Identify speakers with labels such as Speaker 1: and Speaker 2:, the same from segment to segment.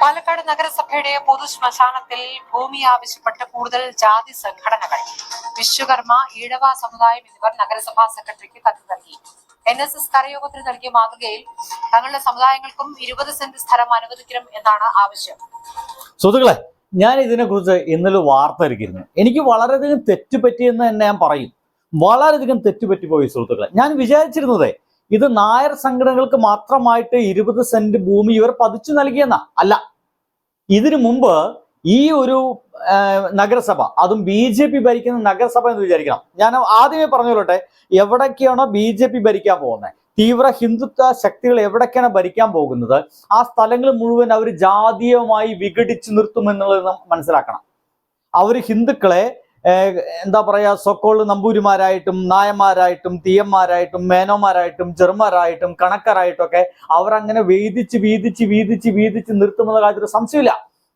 Speaker 1: പാലക്കാട് നഗരസഭയുടെ പൊതു ശ്മശാനത്തിൽ ഭൂമി ആവശ്യപ്പെട്ട് കൂടുതൽ ജാതി സംഘടനകൾ. വിശ്വകർമ്മ ഈഴവ സമുദായം എന്നിവർ നഗരസഭാ സെക്രട്ടറിക്ക് കത്ത് നൽകി. എൻ എസ് എസ് കരയോഗത്തിന് നൽകിയ മാതൃകയിൽ തങ്ങളുടെ സമുദായങ്ങൾക്കും ഇരുപത് സെന്റ് സ്ഥലം അനുവദിക്കണം എന്നാണ് ആവശ്യം.
Speaker 2: സുഹൃത്തുക്കളെ ഞാൻ ഇതിനെക്കുറിച്ച് ഇന്നലെ വാർത്ത ഇരിക്കുന്നു. എനിക്ക് വളരെയധികം തെറ്റുപറ്റിയെന്ന് തന്നെ ഞാൻ പറയും. വളരെയധികം തെറ്റുപറ്റിപ്പോയി സുഹൃത്തുക്കളെ. ഞാൻ വിചാരിച്ചിരുന്നത് ഇത് നായർ സംഘടനകൾക്ക് മാത്രമായിട്ട് ഇരുപത് സെന്റ് ഭൂമി ഇവർ പതിച്ചു നൽകിയെന്ന. അല്ല ഇതിനു മുമ്പ് ഈ ഒരു നഗരസഭ അതും ബി ജെ പി ഭരിക്കുന്ന നഗരസഭ എന്ന് വിചാരിക്കണം. ഞാൻ ആദ്യമേ പറഞ്ഞോട്ടെ എവിടൊക്കെയാണോ ബി ജെ പി ഭരിക്കാൻ പോകുന്നത് തീവ്ര ഹിന്ദുത്വ ശക്തികൾ എവിടൊക്കെയാണ് ഭരിക്കാൻ പോകുന്നത്? ആ സ്ഥലങ്ങൾ മുഴുവൻ അവർ ജാതീയമായി വിഘടിച്ചു നിർത്തുമെന്നുള്ളത് മനസ്സിലാക്കണം. അവർ ഹിന്ദുക്കളെ എന്താ പറയാ സൊക്കോൾ നമ്പൂരിമാരായിട്ടും നായന്മാരായിട്ടും തീയന്മാരായിട്ടും മേനോമാരായിട്ടും ചെറുമാരായിട്ടും കണക്കരായിട്ടും ഒക്കെ അവരങ്ങനെ വീതിച്ച് വീതിച്ച് വീതിച്ച് വീതിച്ച് നിർത്തുന്ന കാര്യത്തിൽ സംശയമില്ല.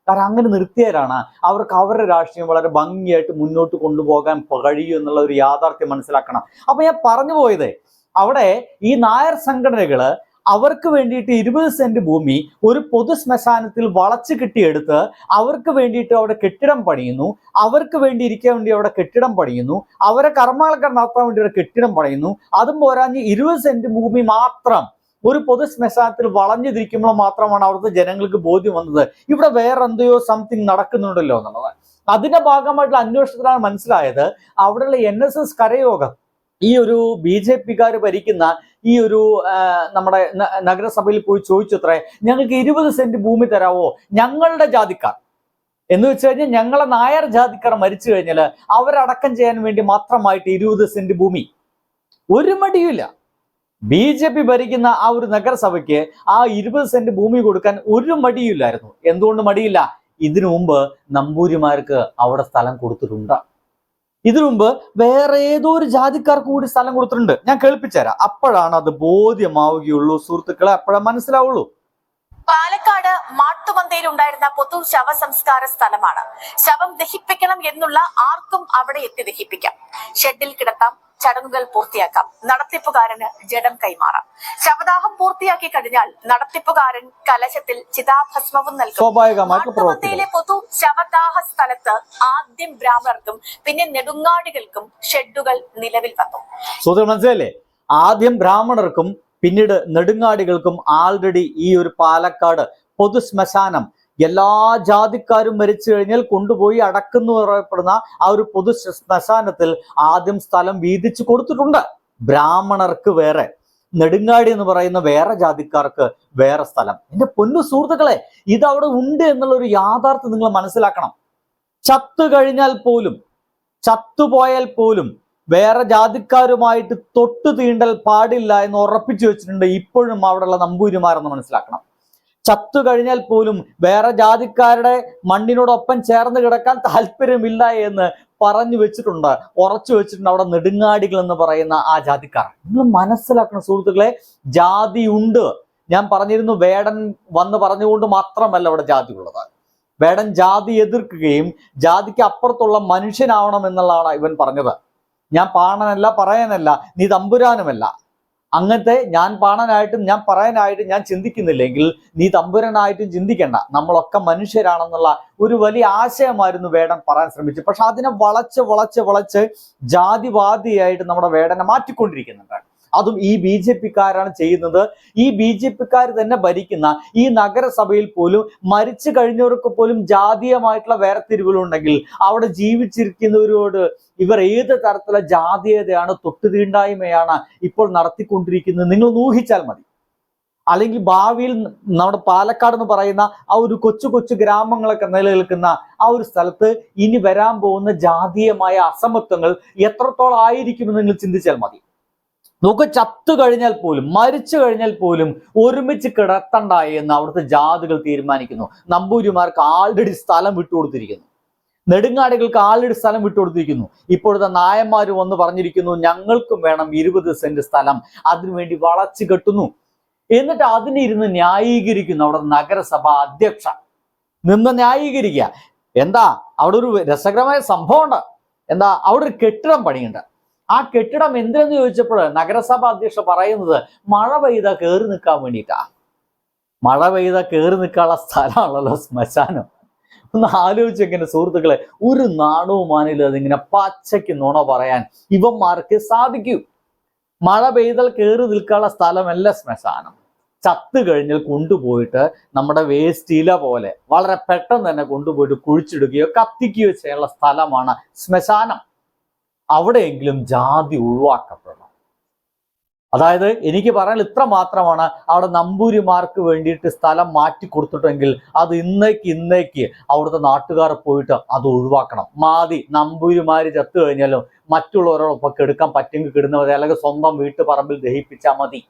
Speaker 2: കാരണം അങ്ങനെ നിർത്തിയവരാണ്. അവർക്ക് അവരുടെ രാഷ്ട്രീയം വളരെ ഭംഗിയായിട്ട് മുന്നോട്ട് കൊണ്ടുപോകാൻ കഴിയും എന്നുള്ള ഒരു യാഥാർത്ഥ്യം മനസ്സിലാക്കണം. അപ്പൊ ഞാൻ പറഞ്ഞു പോയത് അവിടെ ഈ നായർ സംഘടനകൾ അവർക്ക് വേണ്ടിയിട്ട് ഇരുപത് സെന്റ് ഭൂമി ഒരു പൊതു ശ്മശാനത്തിൽ വളച്ചു കിട്ടിയെടുത്ത് അവർക്ക് വേണ്ടിയിട്ട് അവിടെ കെട്ടിടം പണിയുന്നു. അവർക്ക് വേണ്ടി ഇരിക്കാൻ വേണ്ടി അവിടെ കെട്ടിടം പണിയുന്നു. അവരെ കർമ്മങ്ങളൊക്കെ നടത്താൻ വേണ്ടി അവിടെ കെട്ടിടം പണിയുന്നു. അതും പോരാഞ്ഞ് ഇരുപത് സെന്റ് ഭൂമി മാത്രം ഒരു പൊതു ശ്മശാനത്തിൽ വളഞ്ഞിരിക്കുമ്പോൾ മാത്രമാണ് അവിടുത്തെ ജനങ്ങൾക്ക് ബോധ്യം വന്നത്. ഇവിടെ വേറെ എന്തെയോ സംതിങ് നടക്കുന്നുണ്ടല്ലോ എന്നുള്ളത്. അതിന്റെ ഭാഗമായിട്ടുള്ള അന്വേഷണത്തിലാണ് മനസ്സിലായത്. അവിടെയുള്ള എൻ എസ് എസ് കരയോഗം ഈ ഒരു ബി ജെ പിക്കാർ ഭരിക്കുന്ന ഈ ഒരു നമ്മുടെ നഗരസഭയിൽ പോയി ചോദിച്ചത്രേ ഞങ്ങൾക്ക് ഇരുപത് സെന്റ് ഭൂമി തരാവോ? ഞങ്ങളുടെ ജാതിക്കാർ. എന്ന് വെച്ച് കഴിഞ്ഞാൽ ഞങ്ങളെ നായർ ജാതിക്കാർ മരിച്ചു കഴിഞ്ഞാൽ അവരടക്കം ചെയ്യാൻ വേണ്ടി മാത്രമായിട്ട് ഇരുപത് സെന്റ് ഭൂമി. ഒരു മടിയില്ല ബി ജെ പി ഭരിക്കുന്ന ആ ഒരു നഗരസഭയ്ക്ക് ആ ഇരുപത് സെന്റ് ഭൂമി കൊടുക്കാൻ ഒരു മടിയില്ലായിരുന്നു എന്തുകൊണ്ട് മടിയില്ല? ഇതിനു മുമ്പ് നമ്പൂരിമാർക്ക് അവിടെ സ്ഥലം കൊടുത്തിട്ടുണ്ട്. ഇതിനു മുമ്പ് വേറെ ഏതോ ഒരു ജാതിക്കാർക്ക് കൂടി സ്ഥലം കൊടുത്തിട്ടുണ്ട്. ഞാൻ കേൾപ്പിച്ചുതരാം. അപ്പോഴാണ് അത് ബോധ്യമാവുകയുള്ളൂ സുഹൃത്തുക്കളെ. അപ്പോഴാ മനസ്സിലാവുള്ളൂ.
Speaker 3: പാലക്കാട് മാട്ടുമന്തയിൽ ഉണ്ടായിരുന്ന പൊതു ശവസംസ്കാര സ്ഥലമാണ്. ശവം ദഹിപ്പിക്കണം എന്നുള്ള ആർക്കും അവിടെ എത്തി ദഹിപ്പിക്കാം. ഷെഡിൽ കിടത്താം ചടങ്ങുകൾ പൂർത്തിയാക്കാം. നടത്തിപ്പുകാരന് ജഡം കൈമാറാം. ശവദാഹം പൂർത്തിയാക്കി കഴിഞ്ഞാൽ നടത്തിപ്പുകാരൻ കലശത്തിൽ ചിതാഭസ്മവും നൽകും. പൊതു ശവദാഹ സ്ഥലത്ത് ആദ്യം ബ്രാഹ്മണർക്കും പിന്നെ നെടുങ്ങാടികൾക്കും ഷെഡുകൾ നിലവിൽ വന്നു.
Speaker 2: സുഹൃത്തുക്കൾ മനസ്സിലല്ലേ ആദ്യം ബ്രാഹ്മണർക്കും പിന്നീട് നെടുങ്ങാടികൾക്കും ആൾറെഡി ഈ ഒരു പാലക്കാട് പൊതു ശ്മശാനം എല്ലാ ജാതിക്കാരും മരിച്ചു കഴിഞ്ഞാൽ കൊണ്ടുപോയി അടക്കുന്നു പറയപ്പെടുന്ന ആ ഒരു പൊതു ശ്മ- ശ്മശാനത്തിൽ ആദ്യം സ്ഥലം വീതിച്ചു കൊടുത്തിട്ടുണ്ട്. ബ്രാഹ്മണർക്ക് വേറെ നെടുങ്ങാടി എന്ന് പറയുന്ന വേറെ ജാതിക്കാർക്ക് വേറെ സ്ഥലം. എന്റെ പൊന്നു സുഹൃത്തുക്കളെ ഇത് അവിടെ ഉണ്ട് എന്നുള്ള ഒരു യാഥാർത്ഥ്യം നിങ്ങൾ മനസ്സിലാക്കണം. ചത്തു കഴിഞ്ഞാൽ പോലും ചത്തുപോയാൽ പോലും വേറെ ജാതിക്കാരുമായിട്ട് തൊട്ടു തീണ്ടൽ പാടില്ല എന്ന് ഉറപ്പിച്ചു വെച്ചിട്ടുണ്ട് ഇപ്പോഴും അവിടെയുള്ള നമ്പൂരിമാരെന്ന് മനസ്സിലാക്കണം. ചത്തു കഴിഞ്ഞാൽ പോലും വേറെ ജാതിക്കാരുടെ മണ്ണിനോടൊപ്പം ചേർന്ന് കിടക്കാൻ താല്പര്യമില്ല എന്ന് പറഞ്ഞു വെച്ചിട്ടുണ്ട്. ഉറച്ചു വെച്ചിട്ടുണ്ട് അവിടെ നെടുങ്ങാടികൾ എന്ന് പറയുന്ന ആ ജാതിക്കാർ. നിങ്ങൾ മനസ്സിലാക്കണം സുഹൃത്തുക്കളെ ജാതി ഉണ്ട് ഞാൻ പറഞ്ഞിരുന്നു വേടൻ വന്ന് പറഞ്ഞുകൊണ്ട് മാത്രമല്ല അവിടെ ജാതി ഉള്ളത് വേടൻ ജാതി എതിർക്കുകയും ജാതിക്ക് അപ്പുറത്തുള്ള മനുഷ്യനാവണം എന്നുള്ളതാണ് ഇവൻ പറഞ്ഞത്. ഞാൻ പാണനല്ല പറയാനല്ല നീ തമ്പുരാനുമല്ല. അങ്ങനത്തെ ഞാൻ പാണനായിട്ടും ഞാൻ പറയാനായിട്ടും ഞാൻ ചിന്തിക്കുന്നില്ലെങ്കിൽ നീ തമ്പുരനായിട്ടും ചിന്തിക്കണ്ട. നമ്മളൊക്കെ മനുഷ്യരാണെന്നുള്ള ഒരു വലിയ ആശയമായിരുന്നു വേടൻ പറയാൻ ശ്രമിച്ചു പക്ഷെ അതിനെ വളച്ച് വളച്ച് വളച്ച് ജാതിവാദിയായിട്ട് നമ്മുടെ വേടനെ മാറ്റിക്കൊണ്ടിരിക്കുന്നുണ്ട്. അതും ഈ ബി ജെ പിക്കാരാണ് ചെയ്യുന്നത്. ഈ ബി ജെ പിക്കാർ തന്നെ ഭരിക്കുന്ന ഈ നഗരസഭയിൽ പോലും മരിച്ചു കഴിഞ്ഞവർക്ക് പോലും ജാതീയമായിട്ടുള്ള വേർതിരിവുകളുണ്ടെങ്കിൽ അവിടെ ജീവിച്ചിരിക്കുന്നവരോട് ഇവർ ഏത് തരത്തിലുള്ള ജാതീയതയാണ് തൊട്ടുതീണ്ടായ്മയാണ് ഇപ്പോൾ നടത്തിക്കൊണ്ടിരിക്കുന്നത് നിങ്ങൾ ഊഹിച്ചാൽ മതി. അല്ലെങ്കിൽ ഭാവിയിൽ നമ്മുടെ പാലക്കാട് എന്ന് പറയുന്ന ആ ഒരു കൊച്ചു കൊച്ചു ഗ്രാമങ്ങളൊക്കെ നിലനിൽക്കുന്ന ആ ഒരു സ്ഥലത്ത് ഇനി വരാൻ പോകുന്ന ജാതീയമായ അസമത്വങ്ങൾ എത്രത്തോളം ആയിരിക്കുമെന്ന് നിങ്ങൾ ചിന്തിച്ചാൽ മതി. നമുക്ക് ചത്തു കഴിഞ്ഞാൽ പോലും മരിച്ചു കഴിഞ്ഞാൽ പോലും ഒരുമിച്ച് കിടത്തണ്ട എന്ന് അവിടുത്തെ ജാതികൾ തീരുമാനിക്കുന്നു. നമ്പൂരിമാർക്ക് ആൾറെഡി സ്ഥലം വിട്ടുകൊടുത്തിരിക്കുന്നു നെടുങ്ങാടികൾക്ക് ആൾറെഡി സ്ഥലം വിട്ടുകൊടുത്തിരിക്കുന്നു ഇപ്പോഴത്തെ നായന്മാർ വന്ന് പറഞ്ഞിരിക്കുന്നു ഞങ്ങൾക്കും വേണം ഇരുപത് സെന്റ് സ്ഥലം. അതിനുവേണ്ടി വളച്ചു കെട്ടുന്നു. എന്നിട്ട് അതിനെ ഇരുന്ന് ന്യായീകരിക്കുന്നു അവിടെ നഗരസഭ അധ്യക്ഷ. നിന്ന് ന്യായീകരിക്കുക. എന്താ? അവിടെ ഒരു രസകരമായ സംഭവമുണ്ട്. എന്താ? അവിടെ ഒരു കെട്ടിടം പണിയുണ്ട്. ആ കെട്ടിടം എന്തിനെന്ന് ചോദിച്ചപ്പോൾ നഗരസഭ അധ്യക്ഷ പറയുന്നത് മഴ പെയ്ത കയറി നിൽക്കാൻ വേണ്ടിയിട്ടാ. മഴ പെയ്ത കയറി നിൽക്കാനുള്ള സ്ഥലമാണല്ലോ ശ്മശാനം. ഒന്ന് ആലോചിച്ചെങ്ങനെ സുഹൃത്തുക്കളെ ഒരു നാണവും മാനില്ല അതിങ്ങനെ പച്ചയ്ക്ക് നുണ പറയാൻ ഇവന്മാർക്ക് സാധിക്കൂ. മഴ പെയ്താൽ കയറി നിൽക്കാനുള്ള സ്ഥലമല്ല ശ്മശാനം. ചത്തു കഴിഞ്ഞാൽ കൊണ്ടുപോയിട്ട് നമ്മുടെ വേസ്റ്റ് ഇല പോലെ വളരെ പെട്ടെന്ന് തന്നെ കൊണ്ടുപോയിട്ട് കുഴിച്ചിടുകയോ കത്തിക്കുകയോ ചെയ്യാനുള്ള സ്ഥലമാണ് ശ്മശാനം. അവിടെയെങ്കിലും ജാതി ഒഴിവാക്കപ്പെടണം. അതായത് എനിക്ക് പറയാൻ ഇത്ര മാത്രമാണ് അവിടെ നമ്പൂരിമാർക്ക് വേണ്ടിയിട്ട് സ്ഥലം മാറ്റി കൊടുത്തിട്ടെങ്കിൽ അത് ഇന്നേക്ക് ഇന്നേക്ക് അവിടുത്തെ നാട്ടുകാർ പോയിട്ട് അത് ഒഴിവാക്കണം. മാതി നമ്പൂരിമാർ ചത്തു കഴിഞ്ഞാലും മറ്റുള്ളവരോടൊപ്പം കെടുക്കാൻ പറ്റുമെങ്കിൽ കിടുന്ന അല്ലെങ്കിൽ സ്വന്തം വീട്ടുപറമ്പിൽ ദഹിപ്പിച്ചാൽ മതി.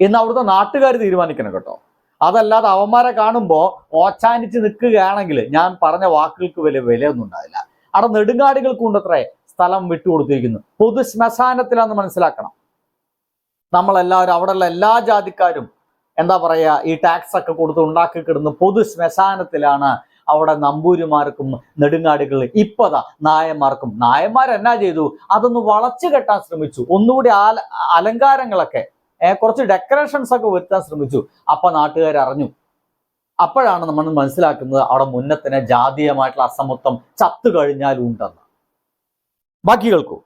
Speaker 2: എന്ന് അവിടുത്തെ നാട്ടുകാർ തീരുമാനിക്കണം കേട്ടോ. അതല്ലാതെ അവന്മാരെ കാണുമ്പോൾ ഓച്ചാനിച്ച് നിൽക്കുകയാണെങ്കിൽ ഞാൻ പറഞ്ഞ വാക്കുകൾക്ക് വലിയ വിലയൊന്നും ഉണ്ടാവില്ല. അവിടെ നെടുങ്ങാടികൾക്ക് കൊണ്ടത്രേ സ്ഥലം വിട്ടുകൊടുത്തിരിക്കുന്നു പൊതു ശ്മശാനത്തിലാന്ന് മനസ്സിലാക്കണം. നമ്മളെല്ലാവരും അവിടെയുള്ള എല്ലാ ജാതിക്കാരും എന്താ പറയുക ഈ ടാക്സ് ഒക്കെ കൊടുത്ത് ഉണ്ടാക്കി കിടന്ന് പൊതു ശ്മശാനത്തിലാണ് അവിടെ നമ്പൂരിമാർക്കും നെടുങ്ങാടികൾ ഇപ്പതാ നായന്മാർക്കും. നായന്മാർ എന്നാ ചെയ്തു? അതൊന്ന് വളച്ചു കെട്ടാൻ ശ്രമിച്ചു. ഒന്നുകൂടി ആല അലങ്കാരങ്ങളൊക്കെ കുറച്ച് ഡെക്കറേഷൻസ് ഒക്കെ വരുത്താൻ ശ്രമിച്ചു. അപ്പൊ നാട്ടുകാർ അറിഞ്ഞു. അപ്പോഴാണ് നമ്മൾ മനസ്സിലാക്കുന്നത് അവിടെ മുന്നത്തിനെ ജാതീയമായിട്ടുള്ള അസമത്വം ചത്തു കഴിഞ്ഞാലും ഉണ്ടെന്ന്. ബാക്കി കേൾക്കൂ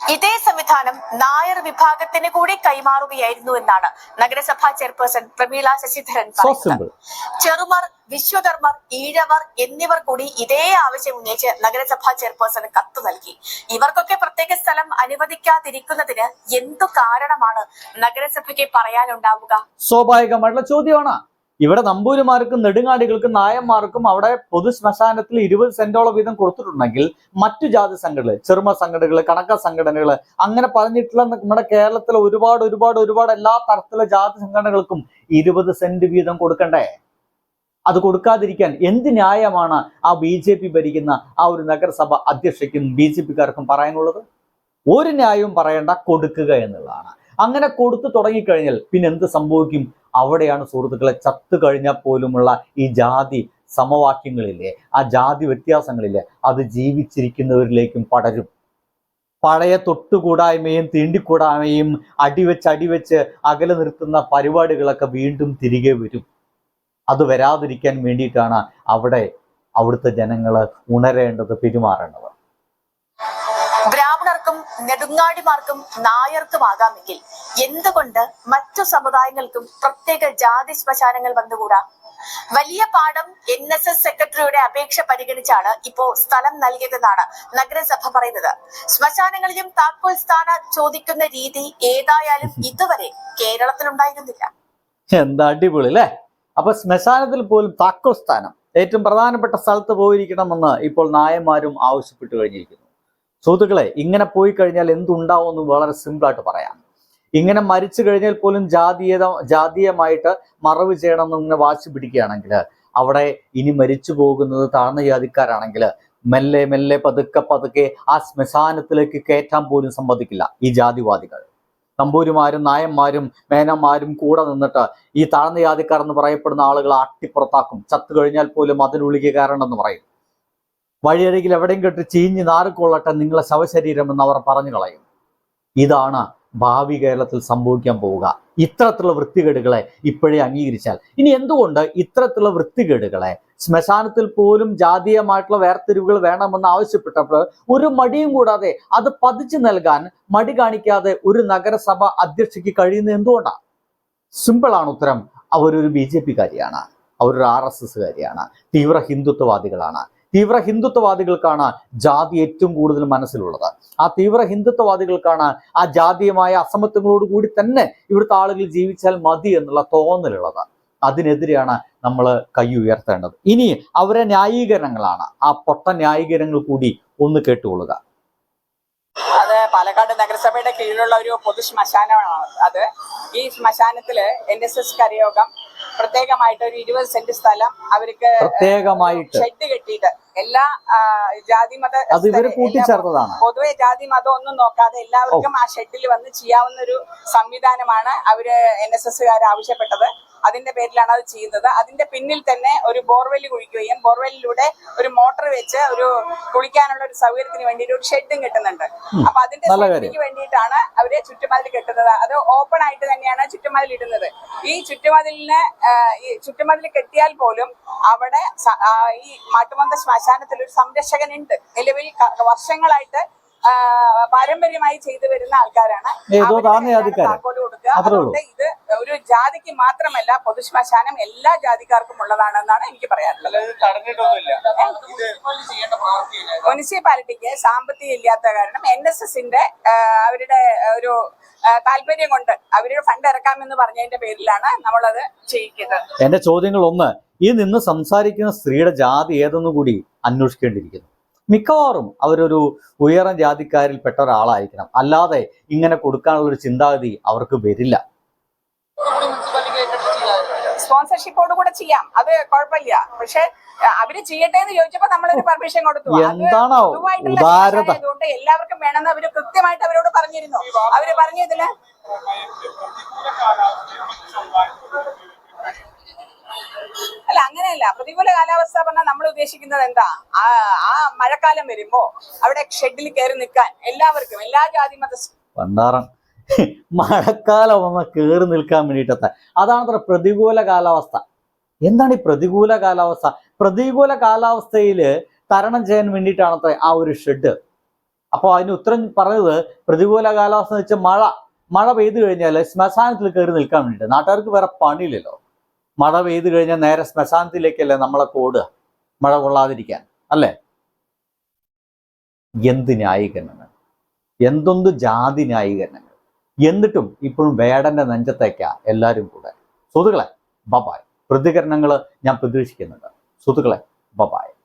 Speaker 3: ഇതേ സംവിധാനം നായർ വിഭാഗത്തിന് കൂടി കൈമാറുകയായിരുന്നു എന്നാണ് നഗരസഭാ ചെയർപേഴ്സൺ പ്രമീള ശശിധരൻ പറയുന്നത്. ചെറുമർ വിശ്വകർമ്മർ ഈഴവർ എന്നിവർ കൂടി ഇതേ ആവശ്യം ഉന്നയിച്ച് നഗരസഭാ ചെയർപേഴ്സൺ കത്ത് നൽകി. ഇവർക്കൊക്കെ പ്രത്യേക സ്ഥലം അനുവദിക്കാതിരിക്കുന്നതിന് എന്തു കാരണമാണ് നഗരസഭയ്ക്ക് പറയാനുണ്ടാവുക?
Speaker 2: സ്വാഭാവികമായിട്ടുള്ള ചോദ്യമാണ്. ഇവിടെ നമ്പൂരിമാർക്കും നെടുങ്ങാടികൾക്കും നായന്മാർക്കും അവിടെ പൊതു ശ്മശാനത്തിൽ ഇരുപത് സെന്റോളം വീതം കൊടുത്തിട്ടുണ്ടെങ്കിൽ മറ്റു ജാതി സംഘടനകൾ ചെറുമ സംഘടനകൾ കണക്ക സംഘടനകൾ അങ്ങനെ പറഞ്ഞിട്ടുള്ള നമ്മുടെ കേരളത്തിലെ ഒരുപാട് ഒരുപാട് ഒരുപാട് എല്ലാ തരത്തിലുള്ള ജാതി സംഘടനകൾക്കും ഇരുപത് സെന്റ് വീതം കൊടുക്കണ്ടേ? അത് കൊടുക്കാതിരിക്കാൻ എന്ത് ന്യായമാണ് ആ ബി ജെ പി ഭരിക്കുന്ന ആ ഒരു നഗരസഭ അധ്യക്ഷയ്ക്കും ബി ജെ പിക്കാർക്കും പറയാനുള്ളത്? ഒരു ന്യായവും പറയേണ്ട കൊടുക്കുക എന്നുള്ളതാണ്. അങ്ങനെ കൊടുത്തു തുടങ്ങിക്കഴിഞ്ഞാൽ പിന്നെ എന്ത് സംഭവിക്കും? അവിടെയാണ് സുഹൃത്തുക്കളെ ചത്തു കഴിഞ്ഞാൽ പോലുമുള്ള ഈ ജാതി സമവാക്യങ്ങളില്ലേ ആ ജാതി വ്യത്യാസങ്ങളില്ലേ അത് ജീവിച്ചിരിക്കുന്നവരിലേക്കും പടരും. പഴയ തൊട്ടുകൂടായ്മയും തീണ്ടിക്കൂടായ്മയും അടിവെച്ച് അടിവെച്ച് അകലെ നിർത്തുന്ന പരിപാടികളൊക്കെ വീണ്ടും തിരികെ വരും. അത് വരാതിരിക്കാൻ വേണ്ടിയിട്ടാണ് അവിടെ അവിടുത്തെ ജനങ്ങൾ ഉണരേണ്ടത് പെരുമാറേണ്ടത്.
Speaker 3: നെടുങ്ങാടിമാർക്കും നായർക്കുമാകാമെങ്കിൽ എന്തുകൊണ്ട് മറ്റു സമുദായങ്ങൾക്കും പ്രത്യേക ജാതി ശ്മശാനങ്ങൾ വന്നുകൂടാ? വലിയ പാഠം എൻ എസ് എസ് സെക്രട്ടറിയുടെ അപേക്ഷ പരിഗണിച്ചാണ് ഇപ്പോ സ്ഥലം നൽകിയതെന്നാണ് നഗരസഭ പറയുന്നത്. ശ്മശാനങ്ങളിലും താക്കോൽ സ്ഥാന ചോദിക്കുന്ന രീതി ഏതായാലും ഇതുവരെ കേരളത്തിലുണ്ടായിരുന്നില്ല.
Speaker 2: എന്താ അടിപൊളി അല്ലേ? അപ്പൊ ശ്മശാനത്തിൽ പോലും താക്കോൽ സ്ഥാനം ഏറ്റവും പ്രധാനപ്പെട്ട സ്ഥലത്ത് പോയിരിക്കണമെന്ന് ഇപ്പോൾ നായന്മാരും ആവശ്യപ്പെട്ടു കഴിഞ്ഞിരിക്കുന്നു. സുഹൃത്തുക്കളെ ഇങ്ങനെ പോയി കഴിഞ്ഞാൽ എന്തുണ്ടാവും എന്ന് വളരെ സിമ്പിളായിട്ട് പറയാം. ഇങ്ങനെ മരിച്ചു കഴിഞ്ഞാൽ പോലും ജാതീയത ജാതീയമായിട്ട് മറവ് ചെയ്യണമെന്ന് ഇങ്ങനെ വാശി പിടിക്കുകയാണെങ്കിൽ അവിടെ ഇനി മരിച്ചു പോകുന്നത് താഴ്ന്ന ജാതിക്കാരാണെങ്കിൽ മെല്ലെ മെല്ലെ പതുക്കെ പതുക്കെ ആ ശ്മശാനത്തിലേക്ക് കയറ്റാൻ പോലും സമ്മതിക്കില്ല ഈ ജാതിവാദികൾ. നമ്പൂരിമാരും നായന്മാരും മേനന്മാരും കൂടെ നിന്നിട്ട് ഈ താഴ്ന്ന ജാതിക്കാർ എന്ന് പറയപ്പെടുന്ന ആളുകൾ ആട്ടിപ്പുറത്താക്കും. ചത്തു കഴിഞ്ഞാൽ പോലും അതിനുള്ളിക്ക് കയറണമെന്ന് പറയും. വഴിയരികിൽ എവിടെയും കെട്ട് ചീഞ്ഞ് നാറിക്കൊള്ളട്ടെ നിങ്ങളെ ശവശരീരം എന്ന് അവർ പറഞ്ഞു കളയും. ഇതാണ് ഭാവി കേരളത്തിൽ സംഭവിക്കാൻ പോവുക. ഇത്തരത്തിലുള്ള വൃത്തികേടുകളെ ഇപ്പോഴേ അംഗീകരിച്ചാൽ. ഇനി എന്തുകൊണ്ട് ഇത്തരത്തിലുള്ള വൃത്തികേടുകളെ ശ്മശാനത്തിൽ പോലും ജാതീയമായിട്ടുള്ള വേർതിരിവുകൾ വേണമെന്ന് ആവശ്യപ്പെട്ടപ്പോൾ ഒരു മടിയും കൂടാതെ അത് പതിച്ചു നൽകാൻ മടി കാണിക്കാതെ ഒരു നഗരസഭ അധ്യക്ഷയ്ക്ക് കഴിയുന്നത് എന്തുകൊണ്ടാണ് സിമ്പിളാണ് ഉത്തരം. അവരൊരു ബി ജെ പിക്കാരിയാണ് അവരൊരു ആർ എസ് എസ്സുകാരിയാണ് തീവ്ര ഹിന്ദുത്വവാദികളാണ്. തീവ്ര ഹിന്ദുത്വവാദികൾക്കാണ് ജാതി ഏറ്റവും കൂടുതൽ മനസ്സിലുള്ളത്. ആ തീവ്ര ഹിന്ദുത്വവാദികൾക്കാണ് ആ ജാതീയമായ അസമത്വങ്ങളോട് കൂടി തന്നെ ഇവിടുത്തെ ആളുകൾ ജീവിച്ചാൽ മതി എന്നുള്ള തോന്നലുള്ളത്. അതിനെതിരെയാണ് നമ്മൾ കൈ ഉയർത്തേണ്ടത്. ഇനി അവരെ ന്യായീകരണങ്ങളാണ്. ആ പൊട്ട ന്യായീകരണങ്ങൾ കൂടി ഒന്ന് കേട്ടുകൊള്ളുക.
Speaker 4: അത് പാലക്കാട് നഗരസഭയുടെ കീഴിലുള്ള ഒരു പൊതു ശ്മശാനമാണ് അത്. ഈ ശ്മശാനത്തിൽ എൻ എസ് എസ് കരയോഗം പ്രത്യേകമായിട്ട് ഒരു ഇരുപത് സെന്റ് സ്ഥലം അവർക്ക്
Speaker 2: പ്രത്യേകമായിട്ട്.
Speaker 4: ഷെഡ് കെട്ടിയിട്ട് എല്ലാ ജാതി മത
Speaker 2: അത് ഇവർ കൂട്ടിച്ചേർത്തതാണ്
Speaker 4: പൊതുവെ ജാതി മതം ഒന്നും നോക്കാതെ എല്ലാവർക്കും ആ ഷെഡിൽ വന്ന് ചെയ്യാവുന്ന ഒരു സംവിധാനമാണ് അവർ എൻ എസ് എസ്സുകാർ ആവശ്യപ്പെട്ടത്. അതിന്റെ പേരിലാണ് അത് ചെയ്യുന്നത്. അതിന്റെ പിന്നിൽ തന്നെ ഒരു ബോർവെൽ കുഴിക്കുകയും ബോർവെല്ലിലൂടെ ഒരു മോട്ടർ വെച്ച് ഒരു കുളിക്കാനുള്ള ഒരു സൗകര്യത്തിന് വേണ്ടിയിട്ട് ഒരു ഷെഡും കിട്ടുന്നുണ്ട്. അപ്പൊ അതിന്റെ
Speaker 2: സൗകര്യത്തിന്.
Speaker 4: സേഫ്റ്റിക്ക് വേണ്ടിയിട്ടാണ് അവർ ചുറ്റുമതിൽ കെട്ടുന്നത്. അത് ഓപ്പൺ ആയിട്ട് തന്നെയാണ് ചുറ്റുമതിൽ ഇടുന്നത്. ഈ ചുറ്റുമതിലിന് ഈ ചുറ്റുമതിൽ കെട്ടിയാൽ പോലും അവിടെ ഈ മാട്ടുമന്ത ശ്മശാനത്തിൽ ഒരു സംരക്ഷകൻ ഉണ്ട് നിലവിൽ വർഷങ്ങളായിട്ട് പാരമ്പര്യമായി ചെയ്തു വരുന്ന ആൾക്കാരാണ്. താക്കോൽ കൊടുക്കുക. അതുകൊണ്ട് ഇത് ഒരു ജാതിക്ക് മാത്രമല്ല പൊതുശ്മശാനം എല്ലാ ജാതിക്കാർക്കും ഉള്ളതാണെന്നാണ് എനിക്ക് പറയാനുള്ളത്. മുനിസിപ്പാലിറ്റിക്ക് സാമ്പത്തികം ഇല്ലാത്ത കാരണം എൻ എസ് എസിന്റെ അവരുടെ ഒരു താല്പര്യം കൊണ്ട് അവരുടെ ഫണ്ട് ഇറക്കാമെന്ന് പറഞ്ഞതിന്റെ പേരിലാണ് നമ്മളത് ചെയ്യിക്കുന്നത്.
Speaker 2: എന്റെ ചോദ്യങ്ങൾ ഒന്ന് ഈ നിന്ന് സംസാരിക്കുന്ന സ്ത്രീയുടെ ജാതി ഏതെന്ന് കൂടി അന്വേഷിക്കേണ്ടിയിരിക്കുന്നു. മിക്കവാറും അവരൊരു ഉയർന്ന ജാതിക്കാരിൽ പെട്ട ഒരാളായിരിക്കണം. അല്ലാതെ ഇങ്ങനെ കൊടുക്കാനുള്ള ഒരു ചിന്താഗതി അവർക്ക് വരില്ല.
Speaker 4: സ്പോൺസർഷിപ്പോട് കൂടെ ചെയ്യാം. അത് കുഴപ്പമില്ല. പക്ഷെ ആ, അവർ ചെയ്യട്ടെ എന്ന് ചോദിച്ചപ്പോ നമ്മളൊരു പെർമിഷൻ കൊടുത്തു.
Speaker 2: എന്താണോ
Speaker 4: ശ്മശാനമായതുകൊണ്ട് എല്ലാവർക്കും വേണമെന്ന് അവർ കൃത്യമായിട്ട് അവരോട് പറഞ്ഞിരുന്നു. അവർ പറഞ്ഞതിൽ അല്ല അങ്ങനെയല്ല. പ്രതികൂല കാലാവസ്ഥ പറഞ്ഞാൽ നമ്മൾ ഉദ്ദേശിക്കുന്നത് എന്താ? ആ ആ മഴക്കാലം വരുമ്പോ അവിടെ ഷെഡിൽ കയറി നിൽക്കാൻ എല്ലാവർക്കും എല്ലാ ജാതി മത
Speaker 2: മഴക്കാലം ഒന്ന് കയറി നിൽക്കാൻ വേണ്ടിയിട്ടത്തെ. അതാണ് പ്രതികൂല കാലാവസ്ഥ. എന്താണ് ഈ പ്രതികൂല കാലാവസ്ഥ? പ്രതികൂല കാലാവസ്ഥയിൽ തരണം ചെയ്യാൻ വേണ്ടിയിട്ടാണ് ആ ഒരു ഷെഡ്. അപ്പോൾ അതിന് ഉത്തരം പറഞ്ഞത് പ്രതികൂല കാലാവസ്ഥ എന്ന് വെച്ചാൽ മഴ. മഴ പെയ്തു കഴിഞ്ഞാൽ ശ്മശാനത്തിൽ കയറി നിൽക്കാൻ വേണ്ടിയിട്ട്. നാട്ടുകാർക്ക് വേറെ പണിയില്ലല്ലോ. മഴ പെയ്തു കഴിഞ്ഞാൽ നേരെ ശ്മശാനത്തിലേക്കല്ലേ നമ്മളെ ഓടുക? മഴ കൊള്ളാതിരിക്കാൻ അല്ലേ? എന്ത് ന്യായീകരണങ്ങൾ? എന്തൊന്ന് ജാതി ന്യായീകരണങ്ങൾ? എന്നിട്ടും ഇപ്പോഴും വേടന്റെ നെഞ്ചത്തേക്കാ എല്ലാവരും കൂടെ. സുഹൃത്തുക്കളെ ബബായ് പ്രതികരണങ്ങൾ ഞാൻ പ്രതീക്ഷിക്കുന്നുണ്ട്. സുഹൃത്തുക്കളെ ബബായ്